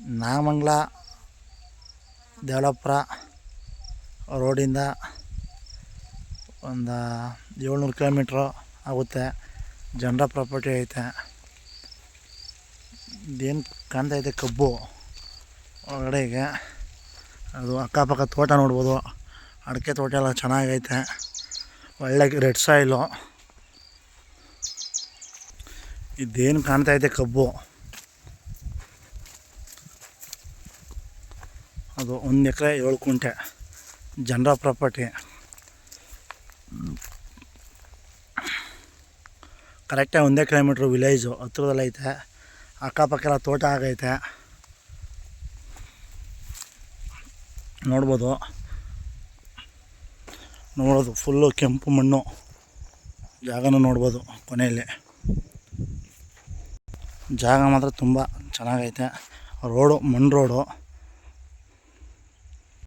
ನಾಗಮಂಗಲ ದೇವಳಾಪುರ ರೋಡಿಂದ ಒಂದು ಏಳ್ನೂರು ಕಿಲೋಮೀಟ್ರು ಆಗುತ್ತೆ. ಜನರ ಪ್ರಾಪರ್ಟಿ ಐತೆ. ಇದೇನು ಇದೆ ಕಬ್ಬು ಒಳಗಡೆಗೆ ಅದು ಅಕ್ಕಪಕ್ಕ ತೋಟ ನೋಡ್ಬೋದು. ಅಡಿಕೆ ತೋಟ ಎಲ್ಲ ಚೆನ್ನಾಗೈತೆ. ಒಳ್ಳೆ ರೆಡ್ ಸಾಯಿಲು. ಇದೇನು ಇದೆ ಕಬ್ಬು. ಅದು ಒಂದು ಎಕರೆ ಏಳು ಕುಂಟೆ ಜನರ ಪ್ರಾಪರ್ಟಿ. ಕರೆಕ್ಟಾಗಿ ಒಂದೇ ಕಿಲೋಮೀಟ್ರ್ ವಿಲೇಜು ಹತ್ರದಲ್ಲಿ ಅಕ್ಕಪಕ್ಕ ಎಲ್ಲ ತೋಟ ಆಗೈತೆ ನೋಡ್ಬೋದು. ನೋಡೋದು ಫುಲ್ಲು ಕೆಂಪು ಮಣ್ಣು. ಜಾಗನೂ ನೋಡ್ಬೋದು ಕೊನೆಯಲ್ಲಿ. ಜಾಗ ಮಾತ್ರ ತುಂಬ ಚೆನ್ನಾಗೈತೆ. ರೋಡು ಮಣ್ಣು ರೋಡು